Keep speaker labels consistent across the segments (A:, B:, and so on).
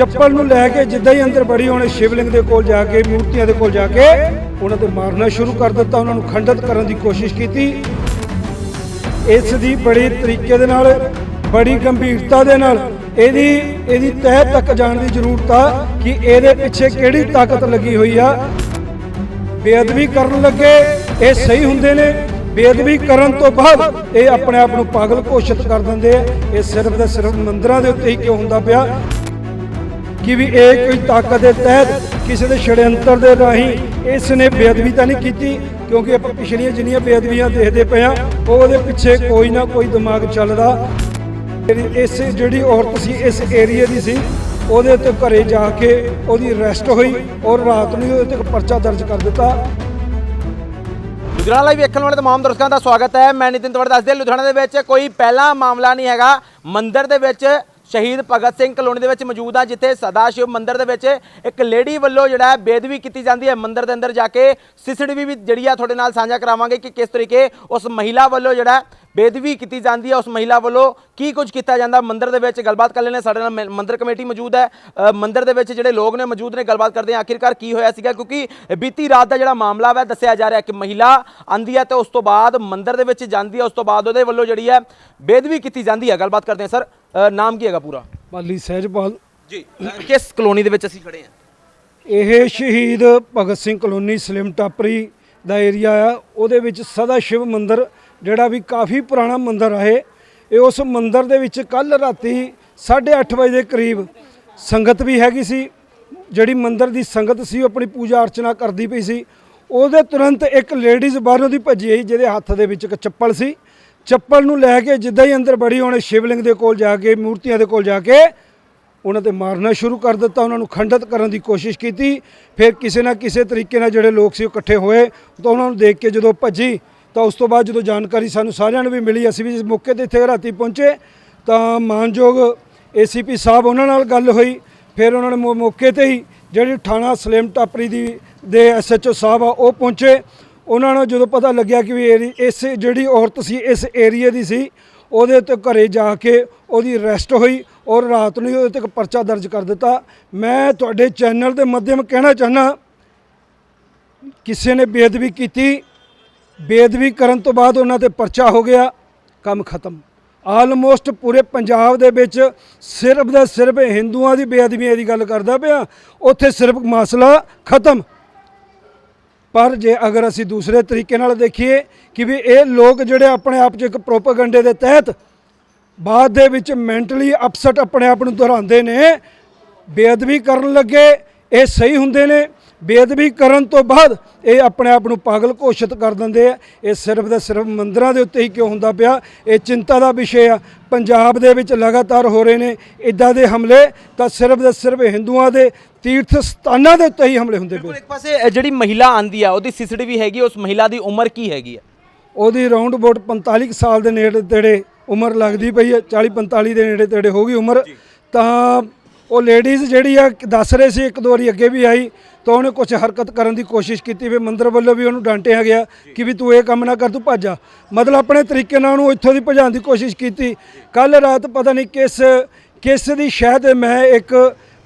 A: ਚੱਪਲ ਨੂੰ ਲੈ ਕੇ ਜਿੱਦਾਂ ਹੀ ਅੰਦਰ ਬੜੀ ਉਹਨੇ ਸ਼ਿਵਲਿੰਗ ਦੇ ਕੋਲ ਜਾ ਕੇ, ਮੂਰਤੀਆਂ ਦੇ ਕੋਲ ਜਾ ਕੇ ਉਹਨਾਂ ਤੇ ਮਾਰਨਾ ਸ਼ੁਰੂ ਕਰ ਦਿੱਤਾ, ਉਹਨਾਂ ਨੂੰ ਖੰਡਿਤ ਕਰਨ ਦੀ ਕੋਸ਼ਿਸ਼ ਕੀਤੀ। ਇਸ ਦੀ ਬੜੀ ਤਰੀਕੇ ਦੇ ਨਾਲ, ਬੜੀ ਗੰਭੀਰਤਾ ਦੇ ਨਾਲ, ਇਹਦੀ ਇਹਦੀ ਤਹਿ ਤੱਕ ਜਾਣ ਦੀ ਜ਼ਰੂਰਤ ਆ ਕਿ ਇਹਦੇ ਪਿੱਛੇ ਕਿਹੜੀ ਤਾਕਤ ਲੱਗੀ ਹੋਈ ਆ। ਬੇਅਦਬੀ ਕਰਨ ਲੱਗੇ, ਇਹ ਸਹੀ ਹੁੰਦੇ ਨੇ। ਬੇਅਦਬੀ ਕਰਨ ਤੋਂ ਬਾਅਦ ਇਹ ਆਪਣੇ ਆਪ ਨੂੰ ਪਾਗਲ ਘੋਸ਼ਿਤ ਕਰ ਦਿੰਦੇ ਆ। ਇਹ ਸਿਰਫ ਤੇ ਸਿਰਫ ਮੰਦਰਾਂ ਦੇ ਉੱਤੇ ਹੀ ਕਿਉਂ ਹੁੰਦਾ ਪਿਆ? ਕਿ ਵੀ ਇਹ ਕੋਈ ਤਾਕਤ ਦੇ ਤਹਿਤ ਕਿਸੇ ਦੇ ਛੜਯੰਤਰ ਦੇ ਰਾਹੀਂ ਇਸ ਨੇ ਬੇਅਦਬੀ ਤਾਂ ਨਹੀਂ ਕੀਤੀ, ਕਿਉਂਕਿ ਆਪਾਂ ਪਿਛਲੀਆਂ ਜਿੰਨੀਆਂ ਬੇਅਦਬੀਆਂ ਦੇਖਦੇ ਪਏ ਆ ਉਹਦੇ ਪਿੱਛੇ ਕੋਈ ਨਾ ਕੋਈ ਦਿਮਾਗ ਚੱਲਦਾ। ਇਸ, ਜਿਹੜੀ ਔਰਤ ਸੀ, ਇਸ ਏਰੀਏ ਦੀ ਸੀ, ਉਹਦੇ ਉੱਤੇ ਘਰੇ ਜਾ ਕੇ ਉਹਦੀ ਅਰੈਸਟ ਹੋਈ ਔਰ ਰਾਤ ਨੂੰ ਉਹਦੇ ਤੇ ਪਰਚਾ ਦਰਜ ਕਰ ਦਿੱਤਾ।
B: ਲੁਧਿਆਣਾ ਲਾਈਵ ਵੇਖਣ ਵਾਲੇ ਤਮਾਮ ਦਰਸ਼ਕਾਂ ਦਾ ਸਵਾਗਤ ਹੈ। ਮੈਂ ਨਿਤਿਨ ਤਵੜ ਦੱਸਦੇ ਲੁਧਿਆਣਾ ਦੇ ਵਿੱਚ ਕੋਈ ਪਹਿਲਾ ਮਾਮਲਾ ਨਹੀਂ ਹੈਗਾ। ਮੰਦਿਰ ਦੇ ਵਿੱਚ ਸ਼ਹੀਦ ਭਗਤ ਸਿੰਘ ਕਲੋਨੀ ਦੇ ਵਿੱਚ ਮੌਜੂਦ ਆ, ਜਿੱਥੇ ਸਦਾ ਸ਼ਿਵ ਮੰਦਿਰ ਦੇ ਵਿੱਚ ਇੱਕ ਲੇਡੀ ਵੱਲੋਂ ਜਿਹੜਾ ਹੈ ਬੇਦਬੀ ਕੀਤੀ ਜਾਂਦੀ ਹੈ। ਮੰਦਿਰ ਦੇ ਅੰਦਰ ਜਾ ਕੇ ਸੀਸੀਟੀਵੀ ਵੀ ਜਿਹੜੀ ਆ ਤੁਹਾਡੇ ਨਾਲ ਸਾਂਝਾ ਕਰਾਵਾਂਗੇ ਕਿ ਕਿਸ ਤਰੀਕੇ ਉਸ ਮਹਿਲਾ ਵੱਲੋਂ ਜਿਹੜਾ ਹੈ ਬੇਦਬੀ ਕੀਤੀ ਜਾਂਦੀ ਹੈ ਉਸ ਮਹਿਲਾ ਵੱਲੋਂ। ਕੀ ਕੁਝ ਕੀਤਾ ਜਾਂਦਾ? ਮੰਦਿਰ ਦੇ ਵਿੱਚ ਗੱਲਬਾਤ ਕਰ ਲੈਣੇ ਸਾਡੇ ਨਾਲ ਮੰਦਿਰ ਕਮੇਟੀ ਮੌਜੂਦ ਹੈ। ਮੰਦਿਰ ਦੇ ਵਿੱਚ ਜਿਹੜੇ ਲੋਕ ਨੇ ਮੌਜੂਦ ਨੇ ਗੱਲਬਾਤ ਕਰਦੇ ਹਾਂ। ਆਖਿਰਕਾਰ ਕੀ ਹੋਇਆ ਸੀਗਾ? ਕਿਉਂਕਿ ਬੀਤੀ ਰਾਤ ਦਾ ਜਿਹੜਾ ਮਾਮਲਾ ਹੈ ਦੱਸਿਆ ਜਾ ਰਿਹਾ ਕਿ ਮਹਿਲਾ ਆਂਦੀ ਹੈ ਤੇ ਉਸ ਤੋਂ ਬਾਅਦ ਮੰਦਿਰ ਦੇ ਵਿੱਚ ਜਾਂਦੀ ਹੈ। ਉਸ ਤੋਂ ਬਾਅਦ ਉਹਦੇ ਵੱਲੋਂ ਜਿਹੜੀ ਹੈ ਬੇਦਬੀ ਕੀਤੀ ਜਾਂਦੀ ਹੈ। ਗੱਲਬਾਤ ਕਰਦੇ ਹਾਂ। ਸਰ ਨਾਮ ਕੀ ਹੈਗਾ ਪੂਰਾ?
A: ਬਾਲੀ ਸਹਿਜਪਾਲ।
B: ਜੀ ਕਿਸ ਕਲੋਨੀ ਦੇ ਵਿੱਚ ਅਸੀਂ ਖੜੇ ਹਾਂ?
A: ਇਹ ਸ਼ਹੀਦ ਭਗਤ ਸਿੰਘ ਕਲੋਨੀ ਸਲਿਮ ਟਾਪਰੀ ਦਾ ਏਰੀਆ ਆ। ਉਹਦੇ ਵਿੱਚ ਸਦਾ ਸ਼ਿਵ ਮੰਦਿਰ ਜਿਹੜਾ ਵੀ ਕਾਫੀ ਪੁਰਾਣਾ ਮੰਦਿਰ ਹੈ ਇਹ ਉਸ ਮੰਦਿਰ ਦੇ ਵਿੱਚ ਕੱਲ ਰਾਤੀ 8:30 ਵਜੇ ਦੇ ਕਰੀਬ ਸੰਗਤ ਵੀ ਹੈਗੀ ਸੀ। ਜਿਹੜੀ ਮੰਦਿਰ ਦੀ ਸੰਗਤ ਸੀ, ਉਹ ਆਪਣੀ ਪੂਜਾ ਅਰਚਨਾ ਕਰਦੀ ਪਈ ਸੀ। ਉਹਦੇ ਤੁਰੰਤ ਇੱਕ ਲੇਡੀਜ਼ ਬਾਹਰੋਂ ਦੀ ਭੱਜੀ ਆਈ, ਜਿਹਦੇ ਹੱਥ ਦੇ ਵਿੱਚ ਇੱਕ ਚੱਪਲ ਸੀ। ਚੱਪਲ ਨੂੰ ਲੈ ਕੇ ਜਿੱਦਾਂ ਹੀ ਅੰਦਰ ਬੜੀ ਉਹਨੇ ਸ਼ਿਵਲਿੰਗ ਦੇ ਕੋਲ ਜਾ ਕੇ, ਮੂਰਤੀਆਂ ਦੇ ਕੋਲ ਜਾ ਕੇ ਉਹਨਾਂ ਤੇ ਮਾਰਨਾ ਸ਼ੁਰੂ ਕਰ ਦਿੱਤਾ। ਉਹਨਾਂ ਨੂੰ ਖੰਡਿਤ ਕਰਨ ਦੀ ਕੋਸ਼ਿਸ਼ ਕੀਤੀ। ਫਿਰ ਕਿਸੇ ਨਾ ਕਿਸੇ ਤਰੀਕੇ ਨਾਲ ਜਿਹੜੇ ਲੋਕ ਸੀ ਉਹ ਇਕੱਠੇ ਹੋਏ। ਤਾਂ ਉਹਨਾਂ ਨੂੰ ਦੇਖ ਕੇ ਜਦੋਂ ਭੱਜੀ ਤਾਂ ਉਸ ਤੋਂ ਬਾਅਦ ਜਦੋਂ ਜਾਣਕਾਰੀ ਸਾਨੂੰ ਸਾਰਿਆਂ ਨੂੰ ਵੀ ਮਿਲੀ, ਅਸੀਂ ਵੀ ਮੌਕੇ ਤੇ ਇੱਥੇ ਰਾਤੀ ਪਹੁੰਚੇ, ਤਾਂ ਮਾਨਯੋਗ ਏਸੀਪੀ ਸਾਹਿਬ ਉਹਨਾਂ ਨਾਲ ਗੱਲ ਹੋਈ, ਫਿਰ ਉਹਨਾਂ ਨੇ ਮੌ- ਮੌਕੇ ਤੇ ਹੀ ਜਿਹੜੀ ਥਾਣਾ ਸਲੇਮ ਟਾਪਰੀ ਦੀ, ਦੇ ਐਸਐਚਓ ਸਾਹਿਬ ਆ, ਉਹ ਪਹੁੰਚੇ। ਉਹਨਾਂ ਨੂੰ ਜਦੋਂ ਪਤਾ ਲੱਗਿਆ ਕਿ ਵੀ ਏਰੀ- ਇਸ ਜਿਹੜੀ ਔਰਤ ਸੀ, ਇਸ ਏਰੀਏ ਦੀ ਸੀ, ਉਹਦੇ ਉੱਤੇ ਘਰੇ ਜਾ ਕੇ ਉਹਦੀ ਅਰੈਸਟ ਹੋਈ ਔਰ ਰਾਤ ਨੂੰ ਹੀ ਉਹਦੇ ਤੇ ਪਰਚਾ ਦਰਜ ਕਰ ਦਿੱਤਾ। ਮੈਂ ਤੁਹਾਡੇ ਚੈਨਲ ਦੇ ਮਾਧਿਅਮ ਕਹਿਣਾ ਚਾਹਨਾ ਕਿਸੇ ਨੇ ਬੇਅਦਬੀ ਕੀਤੀ ਬੇਅਦਬੀ ਕਰਨ ਤੋਂ ਬਾਅਦ ਉਹਨਾਂ ਤੇ ਪਰਚਾ ਹੋ ਗਿਆ, ਕੰਮ ਖਤਮ। ਆਲਮੋਸਟ ਪੂਰੇ ਪੰਜਾਬ ਦੇ ਵਿੱਚ ਸਿਰਫ ਦਾ ਸਿਰਫ ਹਿੰਦੂਆਂ ਦੀ ਬੇਅਦਬੀਆਂ ਦੀ ਗੱਲ ਕਰਦਾ ਪਿਆ, ਉੱਥੇ ਸਿਰਫ ਮਸਲਾ ਖਤਮ। ਪਰ ਜੇ ਅਗਰ ਅਸੀਂ ਦੂਸਰੇ ਤਰੀਕੇ ਨਾਲ ਦੇਖੀਏ ਕਿ ਵੀ ਇਹ ਲੋਕ ਜਿਹੜੇ ਆਪਣੇ ਆਪ 'ਚ ਇੱਕ ਪ੍ਰੋਪਾਗੈਂਡੇ ਦੇ ਤਹਿਤ ਬਾਅਦ ਦੇ ਵਿੱਚ ਮੈਂਟਲੀ ਅਪਸੈਟ ਆਪਣੇ ਆਪ ਨੂੰ ਦੁਹਰਾਉਂਦੇ ਨੇ, ਬੇਅਦਬੀ ਕਰਨ ਲੱਗੇ, ਇਹ ਸਹੀ ਹੁੰਦੇ ਨੇ। ਬੇਅਦਬੀ ਕਰਨ ਤੋਂ ਬਾਅਦ ਇਹ ਆਪਣੇ ਆਪ ਨੂੰ ਪਾਗਲ ਘੋਸ਼ਿਤ ਕਰ ਦਿੰਦੇ ਆ। ਇਹ ਸਿਰਫ ਤੇ ਸਿਰਫ ਮੰਦਰਾਂ ਦੇ ਉੱਤੇ ਹੀ ਕਿਉਂ ਹੁੰਦਾ ਪਿਆ? ਇਹ ਚਿੰਤਾ ਦਾ ਵਿਸ਼ੇ ਆ। ਪੰਜਾਬ ਦੇ ਵਿੱਚ ਲਗਾਤਾਰ ਹੋ ਰਹੇ ਨੇ ਇਦਾਂ ਦੇ ਹਮਲੇ ਤਾਂ ਸਿਰਫ ਤੇ ਸਿਰਫ ਹਿੰਦੂਆਂ ਦੇ ਤੀਰਥ ਸਥਾਨਾਂ ਦੇ ਉੱਤੇ ਹੀ ਹਮਲੇ ਹੁੰਦੇ ਪਏ।
B: ਇੱਕ ਪਾਸੇ ਜਿਹੜੀ ਮਹਿਲਾ ਆਂਦੀ ਆ ਉਹਦੀ ਸੀਸੀਟੀਵੀ ਹੈਗੀ ਉਸ ਮਹਿਲਾ ਦੀ ਉਮਰ ਕੀ ਹੈਗੀ ਆ?
A: ਉਹਦੀ ਰਾਉਂਡ ਅਬਾਊਟ 45 ਕੁ ਸਾਲ ਦੇ ਨੇੜੇ ਤੇੜੇ ਉਮਰ ਲੱਗਦੀ ਪਈ ਹੈ 40 45 ਦੇ ਨੇੜੇ ਤੇੜੇ ਹੋ ਗਈ ਉਮਰ। ਤਾਂ ਉਹ ਲੇਡੀਜ਼ ਜਿਹੜੀ ਆ, ਦੱਸ ਰਹੇ ਸੀ ਇੱਕ ਦੋ ਵਾਰੀ ਅੱਗੇ ਵੀ ਆਈ, ਤਾਂ ਉਹਨੇ ਕੁਝ ਹਰਕਤ ਕਰਨ ਦੀ ਕੋਸ਼ਿਸ਼ ਕੀਤੀ ਵੀ ਮੰਦਰ ਵੱਲੋਂ ਵੀ ਉਹਨੂੰ ਡਾਂਟਿਆ ਗਿਆ ਕਿ ਵੀ ਤੂੰ ਇਹ ਕੰਮ ਨਾ ਕਰ, ਤੂੰ ਭੱਜ ਜਾ। ਮਤਲਬ ਆਪਣੇ ਤਰੀਕੇ ਨਾਲ ਉਹਨੂੰ ਇੱਥੋਂ ਦੀ ਭਜਾਉਣ ਦੀ ਕੋਸ਼ਿਸ਼ ਕੀਤੀ। ਕੱਲ ਰਾਤ ਪਤਾ ਨਹੀਂ ਕਿਸ ਕਿਸ ਦੀ ਸ਼ਾਇਦ ਮੈਂ ਇੱਕ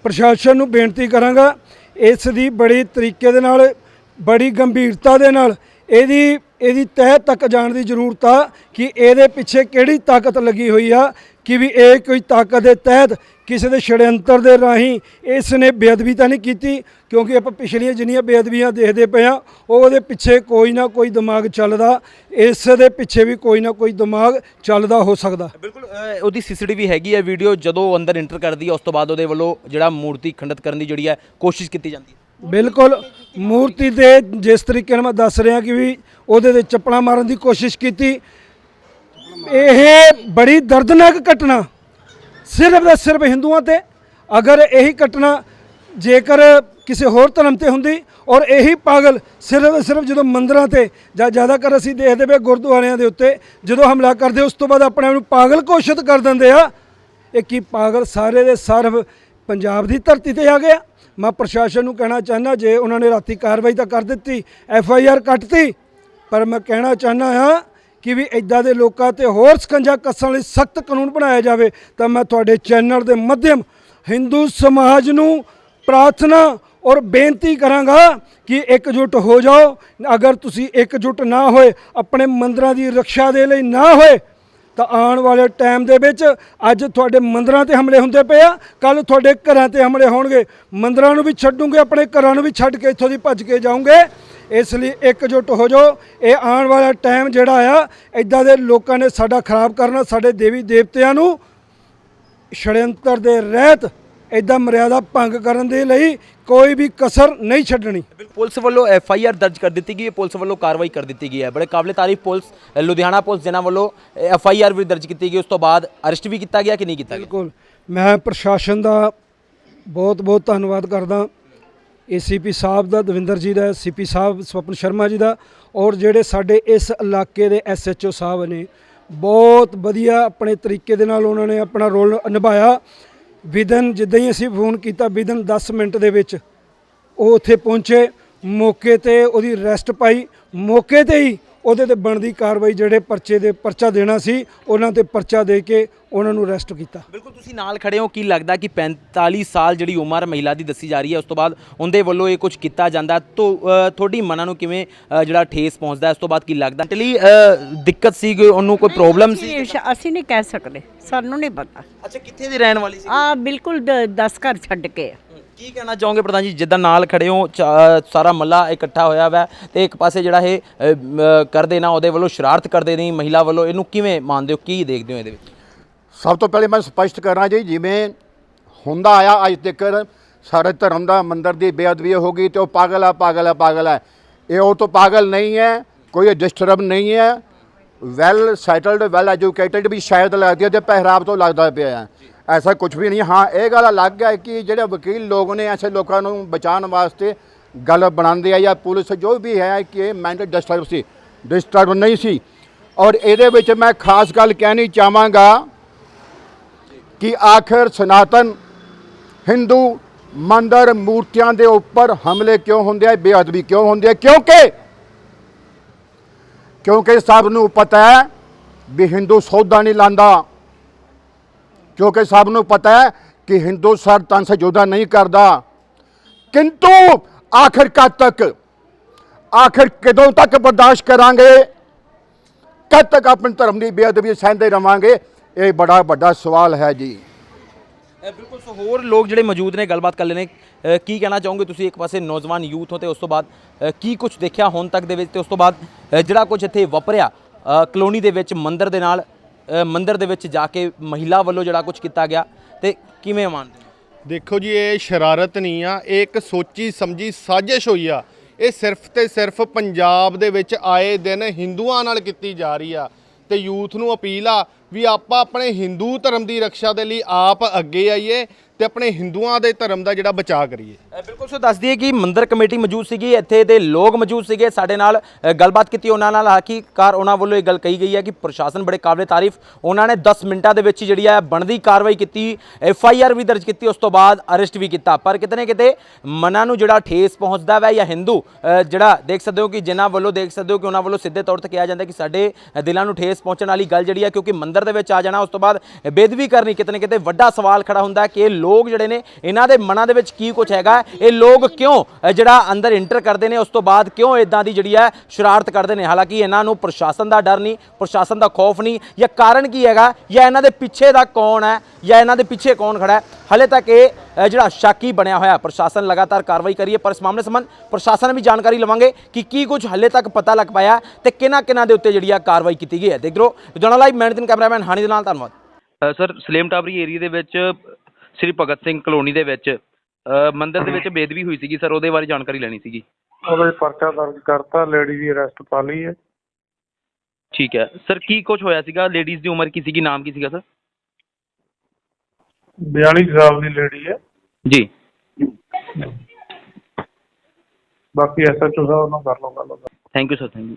A: ਪ੍ਰਸ਼ਾਸਨ ਨੂੰ ਬੇਨਤੀ ਕਰਾਂਗਾ, ਇਸ ਦੀ ਬੜੀ ਤਰੀਕੇ ਦੇ ਨਾਲ, ਬੜੀ ਗੰਭੀਰਤਾ ਦੇ ਨਾਲ, ਇਹਦੀ ਇਹਦੀ ਤਹਿ ਤੱਕ ਜਾਣ ਦੀ ਜ਼ਰੂਰਤ ਆ ਕਿ ਇਹਦੇ ਪਿੱਛੇ ਕਿਹੜੀ ਤਾਕਤ ਲੱਗੀ ਹੋਈ ਆ ਕਿ ਵੀ ਇਹ ਕੋਈ ਤਾਕਤ ਦੇ ਤਹਿਤ ਕਿਸੇ ਦੇ ਛੜਯੰਤਰ ਦੇ ਰਾਹੀਂ ਇਸ ਨੇ ਬੇਅਦਬੀ ਤਾਂ ਨਹੀਂ ਕੀਤੀ ਕਿਉਂਕਿ ਆਪਾਂ ਪਿਛਲੀਆਂ ਜਿੰਨੀਆਂ ਬੇਅਦਬੀਆਂ ਦੇਖਦੇ ਪਏ ਆ ਉਹ ਉਹਦੇ ਪਿੱਛੇ ਕੋਈ ਨਾ ਕੋਈ ਦਿਮਾਗ ਚੱਲਦਾ ਇਸ ਦੇ ਪਿੱਛੇ ਵੀ ਕੋਈ ਨਾ ਕੋਈ ਦਿਮਾਗ ਚੱਲਦਾ ਹੋ ਸਕਦਾ।
B: ਬਿਲਕੁਲ ਉਹਦੀ ਸੀਸੀਟੀਵੀ ਹੈਗੀ ਹੈ ਵੀਡੀਓ ਜਦੋਂ ਅੰਦਰ ਇੰਟਰ ਕਰਦੀ ਹੈ ਉਸ ਤੋਂ ਬਾਅਦ ਉਹਦੇ ਵੱਲੋਂ ਜਿਹੜਾ ਮੂਰਤੀ ਖੰਡਿਤ ਕਰਨ ਦੀ ਜਿਹੜੀ ਹੈ ਕੋਸ਼ਿਸ਼ ਕੀਤੀ ਜਾਂਦੀ ਹੈ।
A: ਬਿਲਕੁਲ ਮੂਰਤੀ ਦੇ ਜਿਸ ਤਰੀਕੇ ਨਾਲ ਮੈਂ ਦੱਸ ਰਿਹਾ ਕਿ ਵੀ ਉਹਦੇ ਤੇ ਚੱਪਲਾਂ ਮਾਰਨ ਦੀ ਕੋਸ਼ਿਸ਼ ਕੀਤੀ ਇਹ ਬੜੀ ਦਰਦਨਾਕ ਘਟਨਾ। ਸਿਰਫ ਦਾ ਸਿਰਫ ਹਿੰਦੂਆਂ ਤੇ। ਅਗਰ ਇਹੀ ਘਟਨਾ ਜੇਕਰ ਕਿਸੇ ਹੋਰ ਧਰਮ ਤੇ ਹੁੰਦੀ ਔਰ ਇਹੀ ਪਾਗਲ ਸਿਰਫ ਸਿਰਫ ਜਦੋਂ ਮੰਦਰਾਂ ਤੇ ਜਾਂ ਜ਼ਿਆਦਾਤਰ ਅਸੀਂ ਦੇਖਦੇ ਪਏ ਗੁਰਦੁਆਰਿਆਂ ਦੇ ਉੱਤੇ ਜਦੋਂ ਹਮਲਾ ਕਰਦੇ, ਉਸ ਤੋਂ ਬਾਅਦ ਆਪਣੇ ਆਪ ਨੂੰ ਪਾਗਲ ਘੋਸ਼ਿਤ ਕਰ ਦਿੰਦੇ ਆ, ਇਹ ਕੀ ਪਾਗਲ ਸਾਰੇ ਦੇ ਸਰਵ ਪੰਜਾਬ ਦੀ ਧਰਤੀ ਤੇ ਆ ਗਿਆ। ਮੈਂ ਪ੍ਰਸ਼ਾਸਨ ਨੂੰ ਕਹਿਣਾ ਚਾਹੁੰਦਾ, ਜੇ ਉਹਨਾਂ ਨੇ ਰਾਤੀ ਕਾਰਵਾਈ ਤਾਂ ਕਰ ਦਿੱਤੀ, ਐਫ ਆਈ ਆਰ ਕੱਟਤੀ, ਪਰ ਮੈਂ ਕਹਿਣਾ ਚਾਹੁੰਦਾ ਹਾਂ ਕਿ ਵੀ ਇਦਾਂ ਦੇ ਲੋਕਾਂ ਤੇ ਹੋਰ ਸਕੰਜਾ ਕੱਸਣ ਲਈ ਸਖਤ ਕਾਨੂੰਨ ਬਣਾਇਆ ਜਾਵੇ, ਤਾਂ ਮੈਂ ਤੁਹਾਡੇ ਚੈਨਲ ਦੇ ਮਾਧਿਅਮ ਹਿੰਦੂ ਸਮਾਜ ਨੂੰ ਪ੍ਰਾਰਥਨਾ ਔਰ ਬੇਨਤੀ ਕਰਾਂਗਾ ਕਿ ਇਕਜੁੱਟ ਹੋ ਜਾਓ। ਅਗਰ ਤੁਸੀਂ ਇਕਜੁੱਟ ਨਾ ਹੋਏ, ਆਪਣੇ ਮੰਦਰਾਂ ਦੀ ਰੱਖਿਆ ਦੇ ਲਈ ਨਾ ਹੋਏ, ਤਾਂ ਆਉਣ ਵਾਲੇ ਟਾਈਮ ਦੇ ਵਿੱਚ ਅੱਜ ਤੁਹਾਡੇ ਮੰਦਰਾਂ ਤੇ ਹਮਲੇ ਹੁੰਦੇ ਪਏ ਆ ਕੱਲ ਤੁਹਾਡੇ ਘਰਾਂ ਤੇ ਹਮਲੇ ਹੋਣਗੇ। ਮੰਦਰਾਂ ਨੂੰ ਵੀ ਛੱਡੂਗੇ, ਆਪਣੇ ਘਰਾਂ ਨੂੰ ਵੀ ਛੱਡ ਕੇ ਇੱਥੋਂ ਦੀ ਭੱਜ ਕੇ ਜਾਓਗੇ ਇਸ ਲਈ ਇਕਜੁੱਟ ਹੋ ਜਾਓ। ਇਹ ਆਉਣ ਵਾਲਾ ਟਾਈਮ ਜਿਹੜਾ ਆ ਇਦਾਂ ਦੇ ਲੋਕਾਂ ਨੇ ਸਾਡਾ ਖਰਾਬ ਕਰਨਾ ਸਾਡੇ ਦੇਵੀ ਦੇਵਤਿਆਂ ਨੂੰ ਛੜਯੰਤਰ ਦੇ ਰਹਿਤ ਇਦਾਂ ਮਰਿਆਦਾ ਭੰਗ ਕਰਨ ਦੇ ਲਈ ਕੋਈ ਵੀ ਕਸਰ ਨਹੀਂ ਛੱਡਣੀ।
B: ਪੁਲਿਸ ਵੱਲੋਂ ਐਫ ਆਈ ਆਰ ਦਰਜ ਕਰ ਦਿੱਤੀ ਗਈ ਹੈ ਪੁਲਿਸ ਵੱਲੋਂ ਕਾਰਵਾਈ ਕਰ ਦਿੱਤੀ ਗਈ ਹੈ। ਬੜੇ ਕਾਬਲੇ ਤਾਰੀਫ ਪੁਲਿਸ ਲੁਧਿਆਣਾ ਪੁਲਿਸ ਜਿਨ੍ਹਾਂ ਵੱਲੋਂ ਐਫ ਆਈ ਆਰ ਵੀ ਦਰਜ ਕੀਤੀ ਗਈ ਉਸ ਤੋਂ ਬਾਅਦ ਅਰੈਸਟ ਵੀ ਕੀਤਾ ਗਿਆ ਕਿ ਨਹੀਂ ਕੀਤਾ ਗਿਆ?
A: ਬਿਲਕੁਲ ਮੈਂ ਪ੍ਰਸ਼ਾਸਨ ਦਾ ਬਹੁਤ ਬਹੁਤ ਧੰਨਵਾਦ ਕਰਦਾ। ਏਸੀਪੀ ਸਾਹਿਬ ਦਾ, ਦਵਿੰਦਰ ਜੀ ਦਾ, ਸੀਪੀ ਸਾਹਿਬ ਸਵਪਨ ਸ਼ਰਮਾ ਜੀ ਦਾ ਔਰ ਜਿਹੜੇ ਸਾਡੇ ਇਸ ਇਲਾਕੇ ਦੇ ਐਸਐਚਓ ਸਾਹਿਬ ਨੇ, ਬਹੁਤ ਵਧੀਆ ਆਪਣੇ ਤਰੀਕੇ ਦੇ ਨਾਲ ਉਹਨਾਂ ਨੇ ਆਪਣਾ ਰੋਲ ਨਿਭਾਇਆ। ਵਿਦਨ ਜਿੱਦਾਂ ਹੀ ਅਸੀਂ ਫੋਨ ਕੀਤਾ, ਵਿਦਨ 10 ਮਿੰਟ ਦੇ ਵਿੱਚ ਉਹ ਉੱਥੇ ਪਹੁੰਚੇ, ਮੌਕੇ ਤੇ ਉਹਦੀ ਰੈਸਟ ਪਾਈ। ਮੌਕੇ ਤੇ ਹੀ ਉਹਦੇ ਤੇ ਬਣਦੀ ਕਾਰਵਾਈ ਜਿਹੜੇ ਪਰਚੇ ਦੇ ਪਰਚਾ ਦੇਣਾ ਸੀ ਉਹਨਾਂ ਤੇ ਪਰਚਾ ਦੇ ਕੇ ਉਹਨਾਂ ਨੂੰ ਅਰੈਸਟ ਕੀਤਾ।
B: ਬਿਲਕੁਲ ਤੁਸੀਂ ਨਾਲ ਖੜੇ ਹੋ ਕੀ ਲੱਗਦਾ ਕਿ 45 ਸਾਲ ਜਿਹੜੀ ਉਮਰ ਮਹਿਲਾ ਦੀ ਦੱਸੀ ਜਾ ਰਹੀ ਹੈ ਉਸ ਤੋਂ ਬਾਅਦ ਉਹਦੇ ਵੱਲੋਂ ਇਹ ਕੁਝ ਕੀਤਾ ਜਾਂਦਾ? ਤਾਂ ਤੁਹਾਡੀ ਮਨਾਂ ਨੂੰ ਕਿਵੇਂ ਜਿਹੜਾ ਠੇਸ ਪਹੁੰਚਦਾ? ਉਸ ਤੋਂ ਬਾਅਦ ਕੀ ਲੱਗਦਾ? ਮੈਂਟਲੀ ਦਿੱਕਤ ਸੀ ਕੋਈ ਉਹਨੂੰ ਕੋਈ ਪ੍ਰੋਬਲਮ ਸੀ?
C: ਅਸੀਂ ਨਹੀਂ ਕਹਿ ਸਕਦੇ ਸਾਨੂੰ ਨਹੀਂ ਪਤਾ।
B: ਅੱਛਾ ਕਿੱਥੇ ਦੀ ਰਹਿਣ ਵਾਲੀ ਸੀ?
C: ਆ ਬਿਲਕੁਲ 10 ਘਰ ਛੱਡ ਕੇ।
B: ਕੀ ਕਹਿਣਾ ਚਾਹੋਗੇ ਪ੍ਰਧਾਨ ਜੀ? ਜਿੱਦਾਂ ਨਾਲ ਖੜੇ ਹੋ ਚਾ- ਸਾਰਾ ਮੱਲਾ ਇਕੱਠਾ ਹੋਇਆ ਵਾ ਤੇ ਇੱਕ ਪਾਸੇ ਜਿਹੜਾ ਇਹ ਅ, ਮ, ਕਰਦੇ ਨਾ ਉਹਦੇ ਵੱਲੋਂ ਸ਼ਰਾਰਤ ਕਰਦੇ ਨਹੀਂ ਮਹਿਲਾ ਵੱਲੋਂ ਇਹਨੂੰ ਕਿਵੇਂ ਮੰਨਦੇ ਹੋ? ਕੀ ਦੇਖਦੇ ਹੋ ਇਹਦੇ ਵਿੱਚ?
D: ਸਭ ਤੋਂ ਪਹਿਲੇ ਮੈਂ ਸਪਸ਼ਟ ਕਰਨਾ ਜੀ ਜਿਵੇਂ ਹੁੰਦਾ ਆਇਆ ਅੱਜ ਤੱਕ ਸਾਰੇ ਧਰਮ ਦਾ ਮੰਦਰ ਦੀ ਬੇਅਦਬੀ ਹੋ ਗਈ ਤੇ ਉਹ ਪਾਗਲ ਆ ਪਾਗਲ ਆ ਪਾਗਲ ਹੈ ਇਹ ਉਹ ਤੋਂ ਪਾਗਲ ਨਹੀਂ ਹੈ ਕੋਈ ਡਿਸਟਰਬ ਨਹੀਂ ਹੈ ਵੈਲ ਸੈਟਲਡ ਵੈਲ ਐਜੂਕੇਟਡ ਵੀ ਸ਼ਾਇਦ ਲੱਗਦੀ ਹੈ ਤੇ ਪਹਿਰਾਵ ਤੋਂ ਲੱਗਦਾ ਪਿਆ ਹੈ ਐਸਾ ਕੁਝ ਵੀ ਨਹੀਂ। ਹਾਂ ਇਹ ਗੱਲ ਅਲੱਗ ਹੈ ਕਿ ਜਿਹੜੇ ਵਕੀਲ ਲੋਕ ਨੇ ਐਸੇ ਲੋਕਾਂ ਨੂੰ ਬਚਾਉਣ ਵਾਸਤੇ ਗੱਲ ਬਣਾਉਂਦੇ ਆ ਜਾਂ ਪੁਲਿਸ ਜੋ ਵੀ ਹੈ ਕਿ ਇਹ ਮੈਂਟਲ ਡਿਸਟਰਬ ਸੀ ਡਿਸਟਰਬ ਨਹੀਂ ਸੀ। ਔਰ ਇਹਦੇ ਵਿੱਚ ਮੈਂ ਖਾਸ ਗੱਲ ਕਹਿਣੀ ਚਾਹਾਂਗਾ ਕਿ ਆਖਰ ਸਨਾਤਨ ਹਿੰਦੂ ਮੰਦਰ ਮੂਰਤੀਆਂ ਦੇ ਉੱਪਰ ਹਮਲੇ ਕਿਉਂ ਹੁੰਦੇ ਆ ਬੇਅਦਬੀ ਕਿਉਂ ਹੁੰਦੀ ਹੈ ਕਿਉਂਕਿ ਕਿਉਂਕਿ ਸਭ ਨੂੰ ਪਤਾ ਹੈ ਵੀ ਹਿੰਦੂ ਸੌਦਾ ਨਹੀਂ ਲਾਂਦਾ। ਕਿਉਂਕਿ ਸਭ ਨੂੰ ਪਤਾ ਹੈ ਕਿ ਹਿੰਦੂ ਸਰ ਤਨ ਸਜੋਦਾ ਨਹੀਂ ਕਰਦਾ। ਕਿੰਤੂ ਆਖਰ ਕਦ ਤੱਕ? ਆਖਰ ਕਦੋਂ ਤੱਕ ਬਰਦਾਸ਼ਤ ਕਰਾਂਗੇ? ਕਦ ਤੱਕ ਆਪਣੇ ਧਰਮ ਦੀ ਬੇਅਦਬੀ ਸਹਿੰਦੇ ਰਵਾਂਗੇ? ਇਹ ਬੜਾ ਵੱਡਾ ਸਵਾਲ ਹੈ ਜੀ।
B: ਬਿਲਕੁਲ ਸੋ ਹੋਰ ਲੋਕ ਜਿਹੜੇ ਮੌਜੂਦ ਨੇ ਗੱਲਬਾਤ ਕਰ ਲੈਣੇ ਅ, ਕੀ ਕਹਿਣਾ ਚਾਹੋਗੇ ਤੁਸੀਂ ਇੱਕ ਪਾਸੇ ਨੌਜਵਾਨ ਯੂਥ ਹੋ ਤੇ ਉਸ ਤੋਂ ਬਾਅਦ ਕੀ ਕੁਝ ਦੇਖਿਆ ਹੁਣ ਤੱਕ ਦੇ ਵਿੱਚ ਤੇ ਉਸ ਤੋਂ ਬਾਅਦ ਜਿਹੜਾ ਕੁਝ ਇੱਥੇ ਵਾਪਰਿਆ ਕਲੋਨੀ ਦੇ ਵਿੱਚ ਮੰਦਿਰ ਦੇ ਨਾਲ ਅ, ਮੰਦਿਰ ਦੇ ਵਿੱਚ ਜਾ ਕੇ ਮਹਿਲਾ ਵੱਲੋਂ ਜਿਹੜਾ ਕੁਝ ਕੀਤਾ ਗਿਆ ਤੇ ਕਿਵੇਂ ਮੰਨਦੇ
E: ਦੇਖੋ ਜੀ ਇਹ ਸ਼ਰਾਰਤ ਨਹੀਂ ਆ ਇਹ ਇੱਕ ਸੋਚੀ ਸਮਝੀ ਸਾਜ਼ਿਸ਼ ਹੋਈ ਆ। ਇਹ ਸਿਰਫ ਤੇ ਸਿਰਫ ਪੰਜਾਬ ਦੇ ਵਿੱਚ ਆਏ ਦਿਨ ਹਿੰਦੂਆਂ ਨਾਲ ਕੀਤੀ ਜਾ ਰਹੀ ਆ ਤੇ ਯੂਥ ਨੂੰ ਅਪੀਲ ਆ ਵੀ ਆਪਾਂ ਆਪਣੇ ਹਿੰਦੂ ਧਰਮ ਦੀ ਰੱਖਿਆ ਦੇ ਲਈ ਆਪ ਅੱਗੇ ਆਈਏ ਤੇ ਆਪਣੇ ਹਿੰਦੂਆਂ ਦੇ ਧਰਮ ਦਾ ਜਿਹੜਾ ਬਚਾਅ ਕਰੀਏ।
B: ਬਿਲਕੁਲ ਸੋ ਦੱਸ ਦਈਏ ਕਿ ਮੰਦਰ ਕਮੇਟੀ ਮੌਜੂਦ ਸੀਗੀ, ਇੱਥੇ ਦੇ ਲੋਕ ਮੌਜੂਦ ਸੀਗੇ। ਸਾਡੇ ਨਾਲ ਗੱਲਬਾਤ ਕੀਤੀ ਉਹਨਾਂ ਨਾਲ। ਆਖੀਕਾਰ ਉਹਨਾਂ ਵੱਲੋਂ ਇਹ ਗੱਲ ਕਹੀ ਗਈ ਹੈ ਕਿ ਪ੍ਰਸ਼ਾਸਨ ਬੜੇ ਕਾਬਲੇ ਤਾਰੀਫ। ਉਹਨਾਂ ਨੇ 10 ਮਿੰਟਾਂ ਦੇ ਵਿੱਚ ਜਿਹੜੀ ਹੈ ਬਣਦੀ ਕਾਰਵਾਈ ਕੀਤੀ ਐਫ ਆਈ ਆਰ ਵੀ ਦਰਜ ਕੀਤੀ, ਉਸ ਤੋਂ ਬਾਅਦ ਅਰੈਸਟ ਵੀ ਕੀਤਾ। ਪਰ ਕਿਤੇ ਨਾ ਕਿਤੇ ਮਨਾਂ ਨੂੰ ਜਿਹੜਾ ਠੇਸ ਪਹੁੰਚਦਾ ਵੈ ਜਾਂ ਹਿੰਦੂ ਜਿਹੜਾ ਦੇਖ ਸਕਦੇ ਹੋ ਕਿ ਜਿਨ੍ਹਾਂ ਵੱਲੋਂ ਦੇਖ ਸਕਦੇ ਹੋ ਕਿ ਉਹਨਾਂ ਵੱਲੋਂ ਸਿੱਧੇ ਤੌਰ ਤੇ ਕਿਹਾ ਜਾਂਦਾ ਕਿ ਸਾਡੇ ਦਿਲਾਂ ਨੂੰ ਠੇਸ ਪਹੁੰਚਣ ਵਾਲੀ ਗੱਲ ਜਿਹੜੀ ਹੈ, ਕਿਉਂਕਿ ਮੰਦਰ ਦੇ ਵਿੱਚ ਆ ਜਾਣਾ। ਉਸ ਤੋਂ ਬਾਅਦ ਬੇਦਬੀ ਕਰਨੀ, ਕਿਤੇ ਨਾ ਕਿਤੇ ਵੱਡਾ ਸਵਾਲ ਖੜਾ ਹੁੰਦਾ ਕਿ ਇਹ ਲੋਕ ਜਿਹੜੇ ਨੇ, ਇਹਨਾਂ ਦੇ ਮਨਾਂ ਦੇ ਵਿੱਚ ਕੀ ਕੁਝ ਹੈਗਾ ਇਹ ਲੋਕ ਕਿਉਂ ਜਿਹੜਾ ਅੰਦਰ ਇੰਟਰ ਕਰਦੇ ਨੇ, ਉਸ ਤੋਂ ਬਾਅਦ ਕਿਉਂ ਇਦਾਂ ਦੀ ਜਿਹੜੀ ਹੈ ਸ਼ਰਾਰਤ ਕਰਦੇ ਨੇ? ਹਾਲਾਂਕਿ ਇਹਨਾਂ ਨੂੰ ਪ੍ਰਸ਼ਾਸਨ ਦਾ ਡਰ ਨਹੀਂ, ਪ੍ਰਸ਼ਾਸਨ ਦਾ ਖੌਫ ਨਹੀਂ। ਜਾਂ ਕਾਰਨ ਕੀ ਹੈਗਾ? ਜਾਂ ਇਹਨਾਂ ਦੇ ਪਿੱਛੇ ਦਾ ਕੌਣ ਹੈ? ਜਾਂ ਇਹਨਾਂ ਦੇ ਪਿੱਛੇ ਕੌਣ ਖੜਾ ਹੈ? ਹਲੇ ਤੱਕ ਇਹ ਜਿਹੜਾ ਸ਼ੱਕੀ ਬਣਿਆ ਹੋਇਆ ਪ੍ਰਸ਼ਾਸਨ ਲਗਾਤਾਰ ਕਾਰਵਾਈ ਕਰੀਏ। ਪਰ ਇਸ ਮਾਮਲੇ ਸੰਬੰਧ ਪ੍ਰਸ਼ਾਸਨ ਵੀ ਜਾਣਕਾਰੀ ਲਵਾਂਗੇ ਕਿ ਕੀ ਕੁਝ ਹਲੇ ਤੱਕ ਪਤਾ ਲੱਗ ਪਾਇਆ ਤੇ ਕਿਹਨਾਂ ਕਿਹਨਾਂ ਦੇ ਉੱਤੇ ਜਿਹੜੀ ਆ ਕਾਰਵਾਈ ਕੀਤੀ ਗਈ ਹੈ। ਦੇਖ ਲਓ Ludhiana live managing cameraman Hani ਦੇ ਨਾਲ ਧੰਨਵਾਦ।
F: ਅ, ਸਰ ਸਲੇਮ ਟਾਬਰੀ ਏਰੀਆ ਦੇ ਵਿੱਚ ਸ੍ਰੀ ਭਗਤ ਸਿੰਘ ਕਲੋਨੀ ਦੇ ਵਿੱਚ ਅ, ਮੰਦਿਰ ਦੇ ਵਿੱਚ ਬੇਦਬੀ ਹੋਈ ਸੀਗੀ ਸਰ ਉਹਦੇ ਬਾਰੇ ਜਾਣਕਾਰੀ ਲੈਣੀ ਸੀਗੀ।
G: ਉਹਦੇ ਪਰਚਾ ਦਰਜ ਕਰਤਾ ਲੇਡੀ ਦੀ ਅਰੈਸਟ ਪਾ ਲਈ ਹੈ।
F: ਠੀਕ ਹੈ। ਸਰ ਕੀ ਕੁਝ ਹੋਇਆ ਸੀਗਾ? ਲੇਡੀਜ਼ ਦੀ ਉਮਰ ਕੀ ਸੀਗੀ? ਨਾਮ ਕੀ ਸੀਗਾ ਸਰ?
G: 42 ਸਾਲ ਦੀ ਲੇਡੀ ਹੈ।
F: ਜੀ।
G: ਬਾਕੀ ਐਸਐਚਓ ਸਾਹਿਬ ਨਾਲ ਕਰ ਲਓ ਗੱਲ।
F: Thank you sir thank you